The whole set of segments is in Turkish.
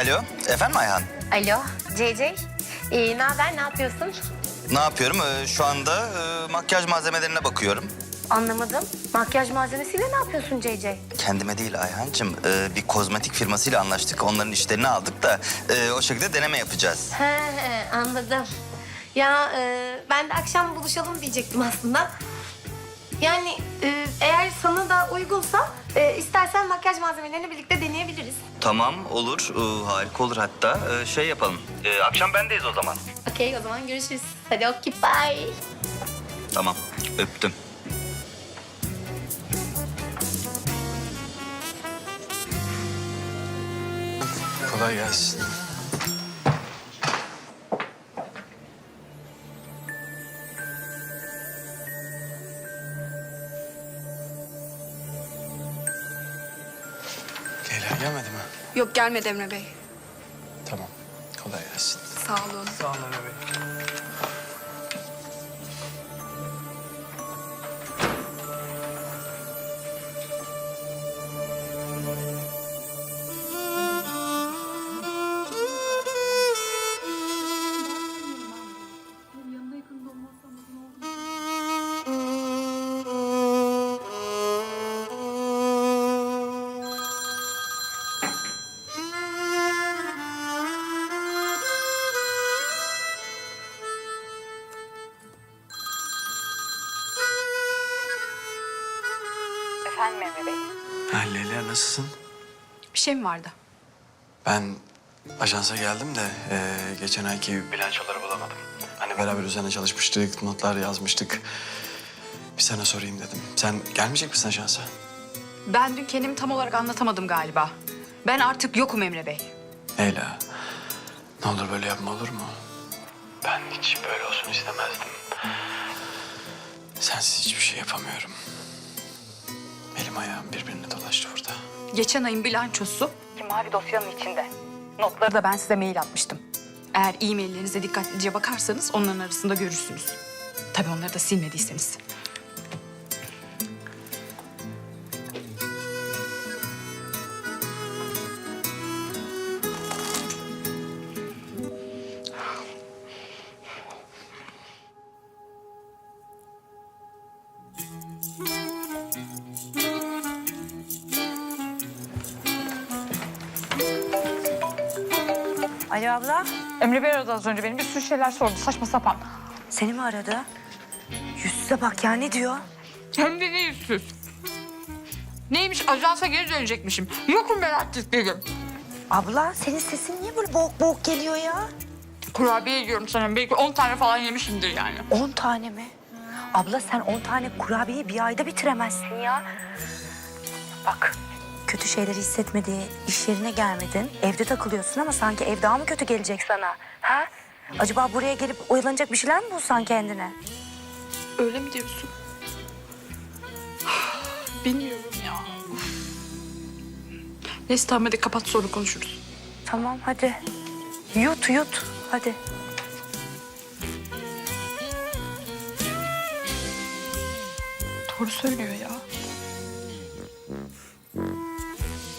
Alo, efendim Ayhan? Alo CC. Ee, ne haber ne yapıyorsun? Ne yapıyorum? Ee, şu anda e, makyaj malzemelerine bakıyorum. Anlamadım. Makyaj malzemesiyle ne yapıyorsun CC? Kendime değil Ayhancığım. e, bir kozmetik firmasıyla anlaştık. Onların işlerini aldık da e, o şekilde deneme yapacağız. He he anladım. Ya e, ben de akşam buluşalım diyecektim aslında. Yani e, eğer sana da uygunsa e, istersen makyaj malzemelerini birlikte deneyebiliriz. Tamam, olur. Ee, harika olur hatta. Ee, şey yapalım. Ee, akşam bendeyiz o zaman. Okey o zaman görüşürüz. Hadi okey bye. Tamam, öptüm. Kolay gelsin. Yok gelmedi Emre Bey. Tamam. Kolay gelsin. Sağ olun. Sağ olun nasılsın? Bir şey mi vardı? Ben ajansa geldim de e, geçen ayki bilançoları bulamadım. Hani beraber üzerine çalışmıştık, notlar yazmıştık. Bir sana sorayım dedim. Sen gelmeyecek misin ajansa? Ben dün kendimi tam olarak anlatamadım galiba. Ben artık yokum Emre Bey. Leyla, ne olur böyle yapma olur mu? Ben hiç böyle olsun istemezdim. Sensiz hiçbir şey yapamıyorum. Elim ayağım birbirine dolaştı burada. Geçen ayın bilançosu mavi dosyanın içinde. Notları da ben size mail atmıştım. Eğer e-maillerinize dikkatlice bakarsanız onların arasında görürsünüz. Tabii onları da silmediyseniz. Alo abla, Emre Bey aradı az önce benim bir sürü şeyler sordu saçma sapan. seni mi aradı? Yüzsüze bak ya ne diyor? Hem de ne yüzsüz. Neymiş ajansa geri dönecekmişim. Yokum ben artık dedim. Abla senin sesin niye böyle boğuk boğuk geliyor ya? Kurabiye yiyorum sana belki 10 tane falan yemişimdir yani. On tane mi? Abla sen on tane kurabiyeyi bir ayda bitiremezsin ya. Bak kötü şeyleri hissetmediği iş yerine gelmedin. Evde takılıyorsun ama sanki ev daha mı kötü gelecek sana? Ha? Acaba buraya gelip oyalanacak bir şeyler mi bulsan kendine? Öyle mi diyorsun? Bilmiyorum ya. Neyse tamam hadi kapat sonra konuşuruz. Tamam hadi. Yut yut hadi. Doğru söylüyor ya.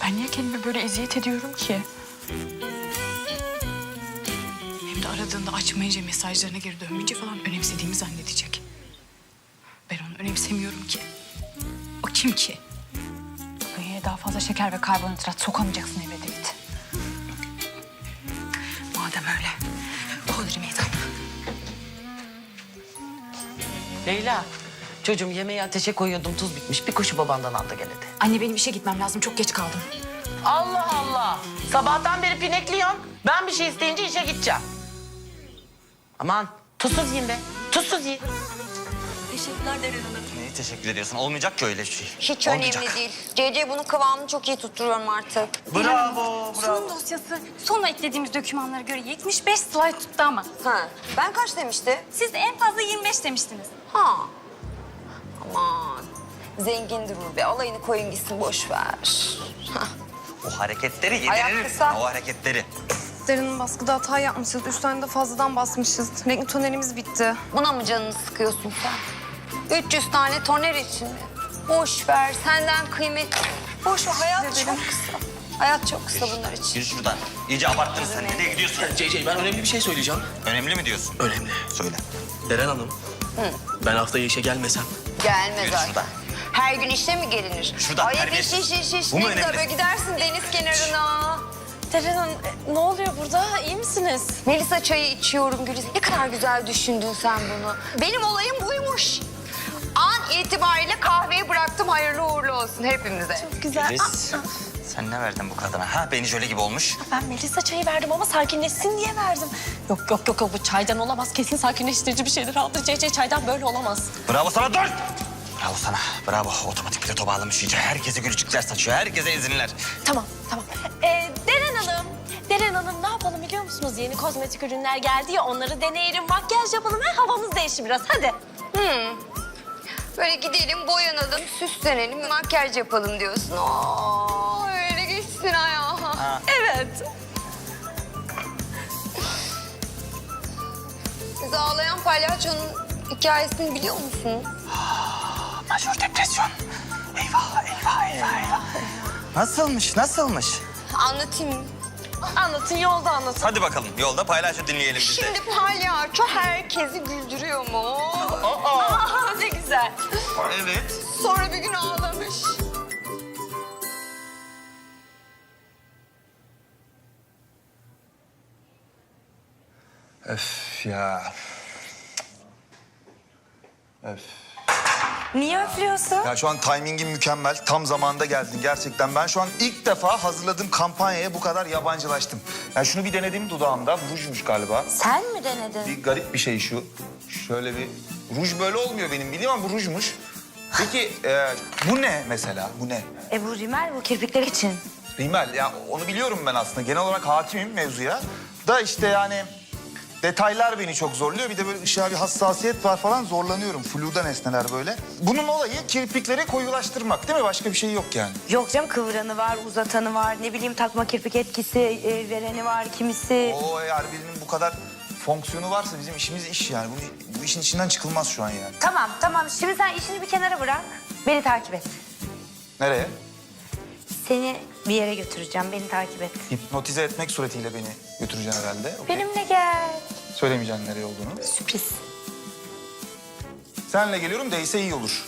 Ben niye kendime böyle eziyet ediyorum ki? Hem de aradığında açmayınca mesajlarına geri dönmeyince falan önemsediğimi zannedecek. Ben onu önemsemiyorum ki. O kim ki? Bünyeye daha fazla şeker ve karbonhidrat sokamayacaksın Emre David. Madem öyle. Hodri meydan. Leyla, çocuğum yemeği ateşe koyuyordum tuz bitmiş. Bir koşu babandan al da gel hadi. Anne benim işe gitmem lazım. Çok geç kaldım. Allah Allah! Sabahtan beri pinekliyorsun. Ben bir şey isteyince işe gideceğim. Aman tuzsuz yiyin be. Tuzsuz yiyin. Neyi teşekkür ediyorsun? Olmayacak ki öyle şey. Hiç Olmayacak. önemli değil. CC bunun kıvamını çok iyi tutturuyorum artık. Bravo, Sunum dosyası sonra eklediğimiz dokümanlara göre 75 slide tuttu ama. Ha. Ben kaç demişti? Siz en fazla 25 demiştiniz. Ha. Aman. Zengindir bu be. Alayını koyun gitsin boş ver. O hareketleri Ayak kısa. O hareketleri. Derin baskıda hata yapmışız. Üç tane de fazladan basmışız. Renkli tonerimiz bitti. Buna mı canını sıkıyorsun sen? 300 tane toner için mi? Boş ver. Senden kıymet. Boş ver. Hayat çok kısa. Hayat çok kısa bunlar için. Yürü şuradan. İyice abarttın sen. Nereye gidiyorsun? CC ben önemli bir şey söyleyeceğim. Önemli mi diyorsun? Önemli. Söyle. Deren Hanım. Ben haftaya işe gelmesem. Gelme Yürü zaten. şuradan. Her gün işe mi gelinir? Şuradan Ay terbiyesiz. iş iş iş iş. Bu mu Ne güzel önemli? böyle gidersin deniz kenarına. Deren Hanım ne oluyor burada? İyi misiniz? Melisa çayı içiyorum Güliz. Ne kadar güzel düşündün sen bunu. Benim olayım buymuş. An itibariyle kahveyi bıraktım. Hayırlı uğurlu olsun hepimize. Güzel. Filiz, sen ne verdin bu kadına? Ha beni jöle gibi olmuş. Ben Melisa çayı verdim ama sakinleşsin diye verdim. Yok yok yok yok, bu çaydan olamaz. Kesin sakinleştirici bir şeyler aldı. CC çaydan böyle olamaz. Bravo sana dur! Bravo sana. Bravo. Otomatik piloto bağlamış iyice. Herkese gülücükler saçıyor. Herkese izinler. Tamam tamam. Ee, Deren Hanım. Deren Hanım ne yapalım biliyor musunuz? Yeni kozmetik ürünler geldi ya onları deneyelim. Makyaj yapalım. Ha, havamız değişir biraz hadi. Böyle gidelim, boyanalım, süslenelim, makyaj yapalım diyorsun. Oo, öyle geçsin ayağa. Evet. Siz ağlayan palyaçonun hikayesini biliyor musunuz? Majör depresyon. Eyvah, eyvah, eyvah, eyvah. Nasılmış, nasılmış? Anlatayım. Anlatın yolda anlatın. Hadi bakalım. Yolda paylaşı dinleyelim biz de. Şimdi palyaço herkesi güldürüyor mu? Güzel. Evet. Sonra bir gün ağlamış. Öf ya. Öf. Niye üflüyorsun? Ya şu an timingin mükemmel. Tam zamanında geldin gerçekten. Ben şu an ilk defa hazırladığım kampanyaya bu kadar yabancılaştım. Ya şunu bir denedim dudağımda. Rujmuş galiba. Sen mi denedin? Bir garip bir şey şu. Şöyle bir... Ruj böyle olmuyor benim biliyorum ama bu rujmuş. Peki e, bu ne mesela? Bu ne? E bu rimel bu kirpikler için. Rimel ya onu biliyorum ben aslında. Genel olarak hakimim mevzuya. Da işte yani detaylar beni çok zorluyor. Bir de böyle ışığa bir hassasiyet var falan zorlanıyorum. Fluda nesneler böyle. Bunun olayı kirpikleri koyulaştırmak değil mi? Başka bir şey yok yani. Yok canım kıvıranı var, uzatanı var, ne bileyim takma kirpik etkisi e, vereni var, kimisi... O eğer birinin bu kadar fonksiyonu varsa bizim işimiz iş yani. Bu, bu işin içinden çıkılmaz şu an yani. Tamam tamam şimdi sen işini bir kenara bırak. Beni takip et. Nereye? Seni bir yere götüreceğim, beni takip et. Hipnotize etmek suretiyle beni götüreceksin herhalde. Okey. Benimle gel. Söylemeyeceksin nereye olduğunu. Sürpriz. Senle geliyorum değse iyi olur.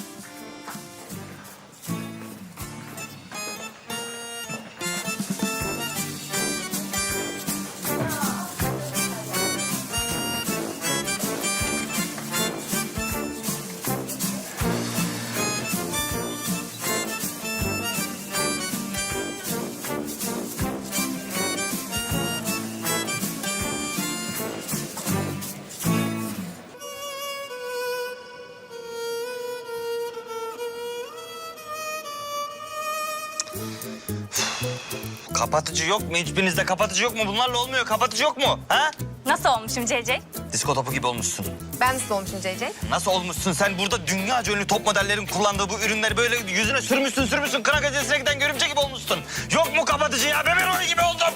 Kapatıcı yok mu? Hiçbirinizde kapatıcı yok mu? Bunlarla olmuyor. Kapatıcı yok mu? Ha? Nasıl olmuşum CC? Disko topu gibi olmuşsun. Ben nasıl olmuşum CC? Nasıl olmuşsun? Sen burada dünya ünlü top modellerin kullandığı bu ürünleri böyle yüzüne sürmüşsün sürmüşsün. Kına gecesine giden görümce gibi olmuşsun. Yok mu kapatıcı ya? Ben onun gibi oldum.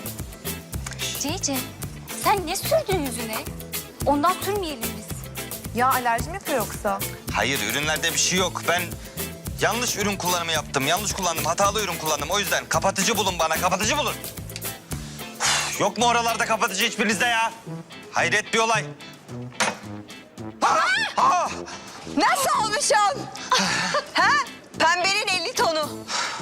CC sen ne sürdün yüzüne? Ondan sürmeyelim biz. Ya alerjim yapıyor yoksa? Hayır ürünlerde bir şey yok. Ben yanlış ürün kullanımı yaptım. Yanlış kullandım. Hatalı ürün kullandım. O yüzden kapatıcı bulun bana. Kapatıcı bulun. Yok mu oralarda kapatıcı hiçbirinizde ya? Hayret bir olay. Nasıl olmuşum? ha? Pembenin 50 tonu.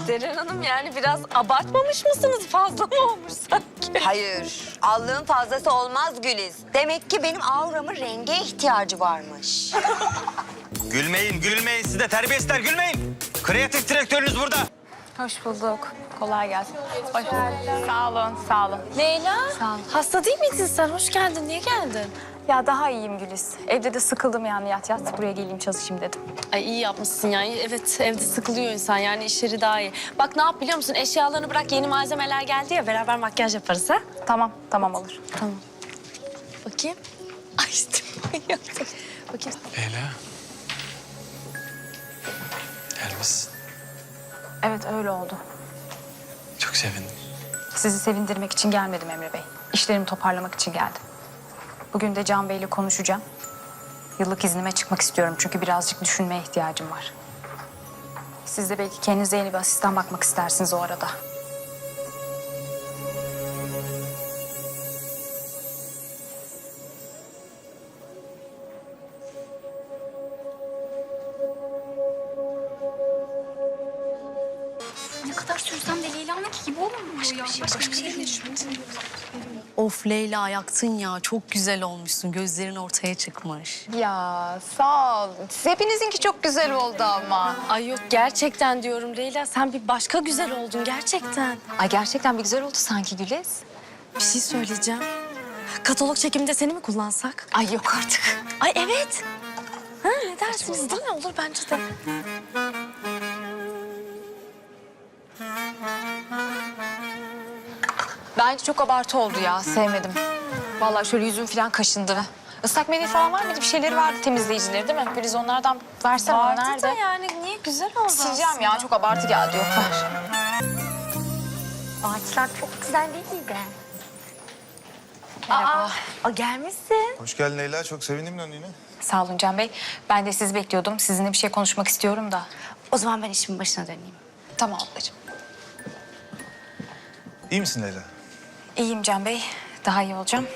Deren Hanım yani biraz abartmamış mısınız? Fazla mı olmuş sanki? Hayır. Allığın fazlası olmaz Güliz. Demek ki benim auramın renge ihtiyacı varmış. Gülmeyin, gülmeyin. Siz de terbiyesizler gülmeyin. Kreatif direktörünüz burada. Hoş bulduk. Kolay gelsin. Hoş bulduk. Sağ olun, sağ olun. Leyla, Sağ ol. hasta değil miydin sen? Hoş geldin. Niye geldin? Ya daha iyiyim Güliz. Evde de sıkıldım yani yat yat. Buraya geleyim çalışayım dedim. Ay iyi yapmışsın yani. Evet evde sıkılıyor insan yani işleri daha iyi. Bak ne yap biliyor musun? Eşyalarını bırak yeni malzemeler geldi ya beraber makyaj yaparız ha? Tamam, tamam olur. Tamam. Bakayım. Ay işte. Bakayım. Leyla. Gelmişsin. Evet öyle oldu. Çok sevindim. Sizi sevindirmek için gelmedim Emre Bey. İşlerimi toparlamak için geldim. Bugün de Can Bey'le konuşacağım. Yıllık iznime çıkmak istiyorum çünkü birazcık düşünmeye ihtiyacım var. Siz de belki kendinize yeni bir asistan bakmak istersiniz o arada. Ne kadar sürsem de Leyla'nınki gibi olur mu başka ya? Bir şey, başka, bir şey, Of Leyla yaktın ya. Çok güzel olmuşsun. Gözlerin ortaya çıkmış. Ya sağ ol. Hepinizinki çok güzel oldu ama. Ay yok gerçekten diyorum Leyla. Sen bir başka güzel oldun gerçekten. Ay gerçekten bir güzel oldu sanki Güliz. Bir şey söyleyeceğim. Katalog çekiminde seni mi kullansak? Ay yok artık. Ay evet. Ha, ne dersiniz değil mi? Olur bence de. Bence çok abartı oldu ya. Sevmedim. Vallahi şöyle yüzüm falan kaşındı. Islak mendil falan var mıydı? Bir şeyleri vardı temizleyicileri değil mi? Güliz onlardan versene bana. Vardı Nerede? da yani niye güzel oldu Sileceğim ya. Çok abartı geldi. Yok ver. Ağaçlar çok güzel değil miydi? Merhaba. Aa, gelmişsin. Hoş geldin Leyla. Çok sevindim döndüğüne. Sağ olun Can Bey. Ben de sizi bekliyordum. Sizinle bir şey konuşmak istiyorum da. O zaman ben işimin başına döneyim. Tamam ablacığım. İyi misin Leyla? İyiyim Can Bey. Daha iyi olacağım.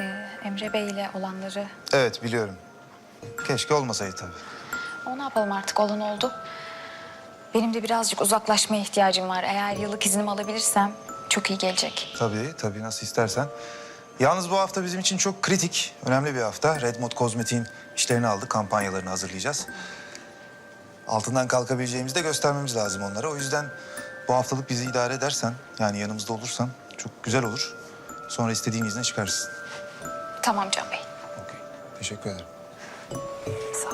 Ee, Emre Bey ile olanları... Evet biliyorum. Keşke olmasaydı tabii. O ne yapalım artık olan oldu. Benim de birazcık uzaklaşmaya ihtiyacım var. Eğer yıllık iznimi alabilirsem çok iyi gelecek. Tabii tabii nasıl istersen. Yalnız bu hafta bizim için çok kritik, önemli bir hafta. Redmond Kozmetik'in işlerini aldık, kampanyalarını hazırlayacağız. Altından kalkabileceğimizi de göstermemiz lazım onlara. O yüzden bu haftalık bizi idare edersen, yani yanımızda olursan çok güzel olur. Sonra istediğin izne çıkarsın. Tamam Can Bey. Okey, teşekkür ederim. Sağ.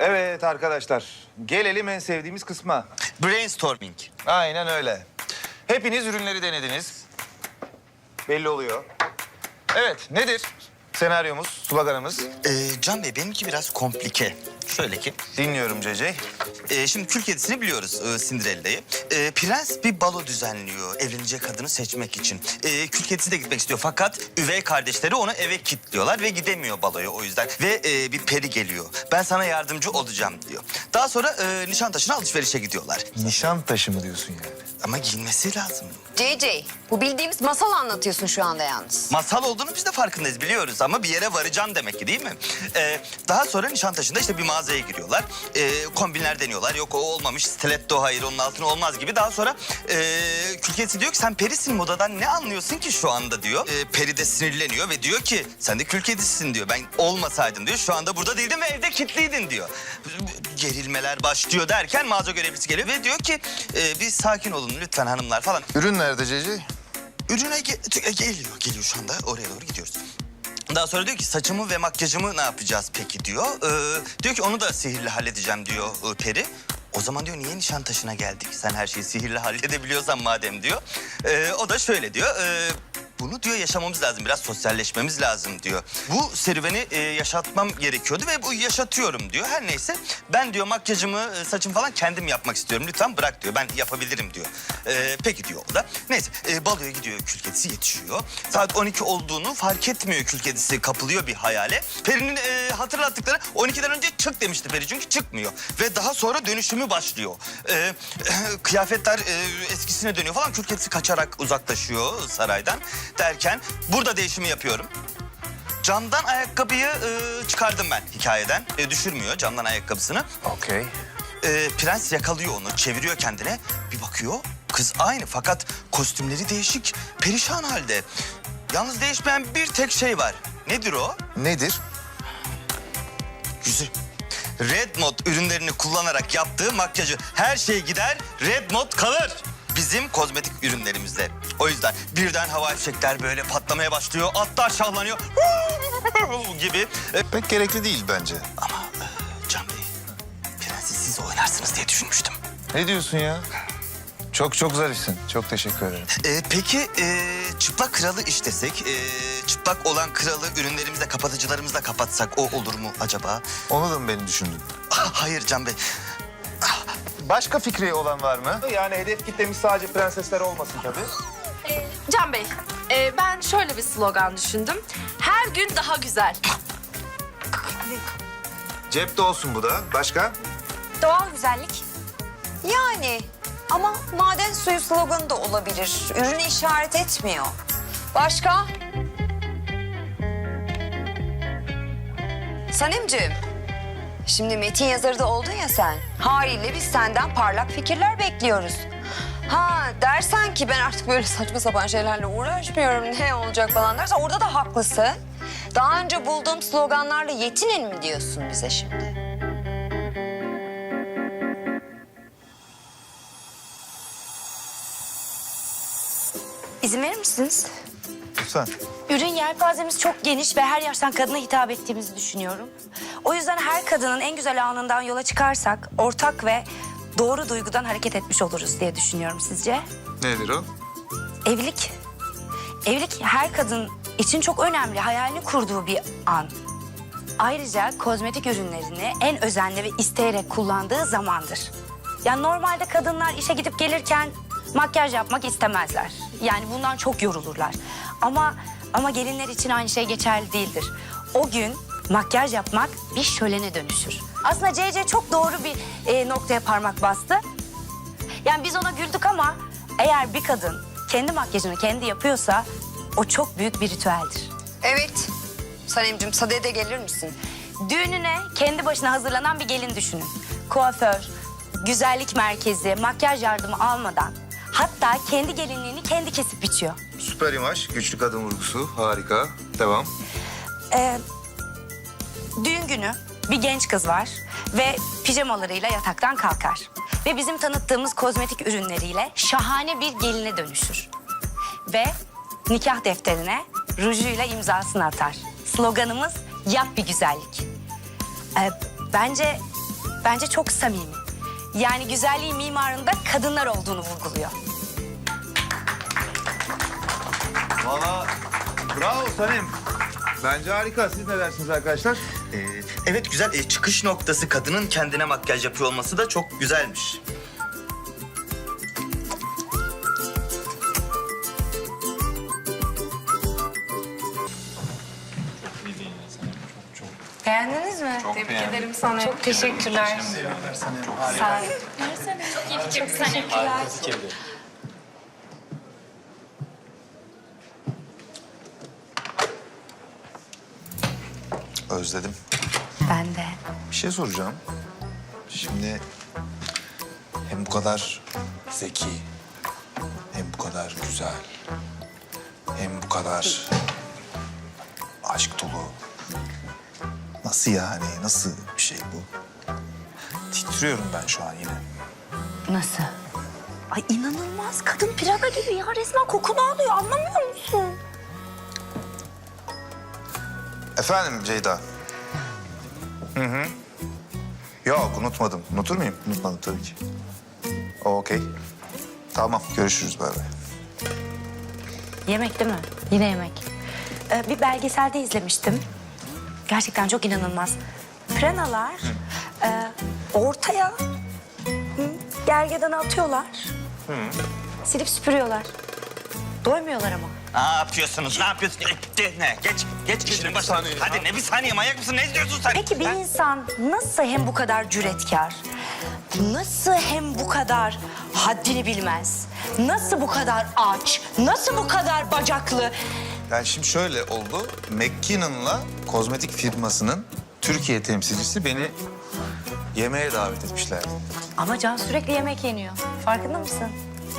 Evet arkadaşlar, gelelim en sevdiğimiz kısma. Brainstorming. Aynen öyle. Hepiniz ürünleri denediniz. Belli oluyor. Evet, nedir senaryomuz, sloganımız? Ee, Can Bey benimki biraz komplike. Şöyle ki. Dinliyorum Cece. Ee, şimdi kül kedisini biliyoruz e, Cinderella'yı. Ee, prens bir balo düzenliyor evlenecek kadını seçmek için. Ee, kül kedisi de gitmek istiyor fakat üvey kardeşleri onu eve kilitliyorlar ve gidemiyor baloya o yüzden. Ve e, bir peri geliyor. Ben sana yardımcı olacağım diyor. Daha sonra e, Nişantaşı'na alışverişe gidiyorlar. Nişan taşı mı diyorsun yani? Ama giyinmesi lazım. CC, bu bildiğimiz masal anlatıyorsun şu anda yalnız. Masal olduğunu biz de farkındayız biliyoruz ama bir yere varacağım demek ki değil mi? Ee, daha sonra Nişantaşı'nda işte bir mağazaya giriyorlar. Ee, kombinler deniyorlar. Yok o olmamış, stiletto hayır onun altına olmaz gibi. Daha sonra e, külkesi diyor ki sen perisin modadan ne anlıyorsun ki şu anda diyor. Ee, peri de sinirleniyor ve diyor ki sen de kül kedisisin diyor. Ben olmasaydım diyor şu anda burada değildim ve evde kilitliydin diyor. Gerilmeler başlıyor derken mağaza görevlisi geliyor ve diyor ki e, bir sakin olun lütfen hanımlar falan. Ürün nerede Cece? Ürüne ge- geliyor, geliyor şu anda. Oraya doğru gidiyoruz. Daha sonra diyor ki saçımı ve makyajımı ne yapacağız peki diyor. Ee, diyor ki onu da sihirle halledeceğim diyor e, peri. O zaman diyor niye Nişantaşı'na geldik? Sen her şeyi sihirle halledebiliyorsan madem diyor. Ee, o da şöyle diyor. e, bunu diyor yaşamamız lazım, biraz sosyalleşmemiz lazım diyor. Bu serüveni e, yaşatmam gerekiyordu ve bu yaşatıyorum diyor. Her neyse ben diyor makyajımı, e, saçımı falan kendim yapmak istiyorum. Lütfen bırak diyor, ben yapabilirim diyor. Ee, peki diyor o da. Neyse e, baloya gidiyor kül kedisi yetişiyor. Saat 12 olduğunu fark etmiyor kül kedisi, kapılıyor bir hayale. Peri'nin e, hatırlattıkları 12'den önce çık demişti Peri çünkü çıkmıyor. Ve daha sonra dönüşümü başlıyor. Ee, kıyafetler e, eskisine dönüyor falan. Kül kedisi kaçarak uzaklaşıyor saraydan derken burada değişimi yapıyorum. Camdan ayakkabıyı e, çıkardım ben hikayeden. E, düşürmüyor camdan ayakkabısını. Okey. E, prens yakalıyor onu, çeviriyor kendine. Bir bakıyor, kız aynı fakat kostümleri değişik, perişan halde. Yalnız değişmeyen bir tek şey var. Nedir o? Nedir? Yüzü. Red Mod ürünlerini kullanarak yaptığı makyajı her şey gider, Red Mod kalır. Bizim kozmetik ürünlerimizde. O yüzden birden hava fişekler böyle patlamaya başlıyor, atlar şahlanıyor gibi. E, Pek gerekli değil bence. ama e, Can Bey, prensi siz oynarsınız diye düşünmüştüm. Ne diyorsun ya? Çok çok zarifsin. Çok teşekkür ederim. E, peki e, çıplak kralı işlesek, e, çıplak olan kralı ürünlerimizle, kapatıcılarımızla kapatsak o olur mu acaba? Onu da mı beni düşündün? Ah, Hayır Can Bey. Başka fikri olan var mı? Yani hedef kitlemiz sadece prensesler olmasın tabii. Can Bey, e, ben şöyle bir slogan düşündüm. Her gün daha güzel. Cepte olsun bu da. Başka? Doğal güzellik. Yani Ama maden suyu sloganı da olabilir. Ürünü işaret etmiyor. Başka? Sanemciğim, şimdi metin yazarı da oldun ya sen. Haliyle biz senden parlak fikirler bekliyoruz. Ha dersen ki ben artık böyle saçma sapan şeylerle uğraşmıyorum ne olacak falan dersen orada da haklısın. Daha önce bulduğum sloganlarla yetinin mi diyorsun bize şimdi? İzin verir misiniz? Lütfen. Ürün yelpazemiz çok geniş ve her yaştan kadına hitap ettiğimizi düşünüyorum. O yüzden her kadının en güzel anından yola çıkarsak ortak ve doğru duygudan hareket etmiş oluruz diye düşünüyorum sizce? Nedir o? Evlilik. Evlilik her kadın için çok önemli, hayalini kurduğu bir an. Ayrıca kozmetik ürünlerini en özenli ve isteyerek kullandığı zamandır. Yani normalde kadınlar işe gidip gelirken makyaj yapmak istemezler. Yani bundan çok yorulurlar. Ama ama gelinler için aynı şey geçerli değildir. O gün makyaj yapmak bir şölene dönüşür. Aslında CC çok doğru bir e, noktaya parmak bastı. Yani biz ona güldük ama eğer bir kadın kendi makyajını kendi yapıyorsa o çok büyük bir ritüeldir. Evet. Sanemciğim sadede de gelir misin? Düğününe kendi başına hazırlanan bir gelin düşünün. Kuaför, güzellik merkezi, makyaj yardımı almadan hatta kendi gelinliğini kendi kesip biçiyor. Süper imaj, güçlü kadın vurgusu. Harika. Devam. Ee, düğün günü bir genç kız var ve pijamalarıyla yataktan kalkar. Ve bizim tanıttığımız kozmetik ürünleriyle şahane bir geline dönüşür. Ve nikah defterine rujuyla imzasını atar. Sloganımız yap bir güzellik. Ee, bence bence çok samimi. Yani güzelliğin mimarında kadınlar olduğunu vurguluyor. Bravo Sanem. Bence harika. Siz ne dersiniz arkadaşlar? Ee, evet güzel. Ee, çıkış noktası kadının kendine makyaj yapıyor olması da çok güzelmiş. Beğendiniz mi? Çok beğendim. Çok teşekkürler. Sağ olun. Özledim. Ben de. Bir şey soracağım. Şimdi hem bu kadar zeki, hem bu kadar güzel, hem bu kadar aşk dolu. Nasıl yani? Nasıl bir şey bu? Titriyorum ben şu an yine. Nasıl? Ay inanılmaz. Kadın pirana gibi ya. Resmen kokunu alıyor. Anlamıyor musun? Efendim Ceyda. Hı hı. Yok unutmadım. Unutur muyum? Unutmadım tabii ki. Okey. Tamam görüşürüz bay bay. Yemek değil mi? Yine yemek. Ee, bir belgeselde izlemiştim. Gerçekten çok inanılmaz. Prenalar e, ortaya hı, gergedanı atıyorlar. Silip süpürüyorlar. Doymuyorlar ama. Ne yapıyorsunuz? Ne yapıyorsun? Gitti ne? Geç, geç işinin başına. Hadi ne bir saniye manyak mısın? Ne izliyorsun sen? Peki bir Ben- insan nasıl hem bu kadar cüretkar, nasıl hem bu kadar haddini bilmez, nasıl bu kadar aç, nasıl bu kadar bacaklı, Yani şimdi şöyle oldu. McKinnon'la kozmetik firmasının Türkiye temsilcisi beni yemeğe davet etmişler. Ama Can sürekli yemek yeniyor. Farkında mısın?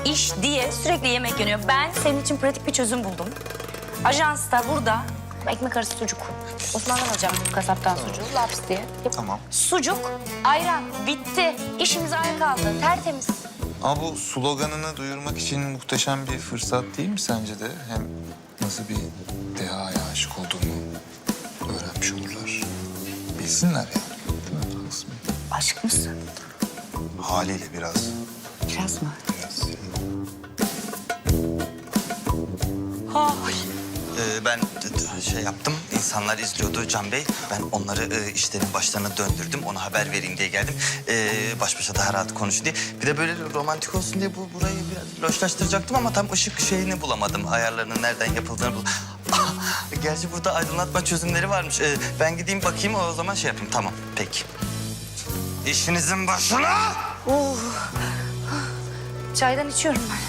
İş diye sürekli yemek yeniyor. Ben senin için pratik bir çözüm buldum. Ajansta burada ekmek arası sucuk. Osman'dan alacağım kasaptan sucuğu. Laps diye. Tamam. Sucuk, ayran. Bitti. İşimiz ayrı kaldı. Tertemiz. Ama bu sloganını duyurmak için muhteşem bir fırsat değil mi sence de? Hem nasıl bir dehaya aşık olduğunu öğrenmiş olurlar. Bilsinler yani. Değil mi? Haklısın. Aşk mısın? Haliyle biraz. Biraz mı? Biraz. Ee, ben şey yaptım, insanlar izliyordu Can Bey. Ben onları e, işlerin başlarına döndürdüm, ona haber vereyim diye geldim. Ee, baş başa daha rahat konuşun diye. Bir de böyle romantik olsun diye bu burayı biraz loşlaştıracaktım ama tam ışık şeyini bulamadım. Ayarlarının nereden yapıldığını bul. Ah, Gerçi burada aydınlatma çözümleri varmış. Ee, ben gideyim bakayım o zaman şey yapayım. Tamam, peki. İşinizin başına! Çaydan içiyorum ben.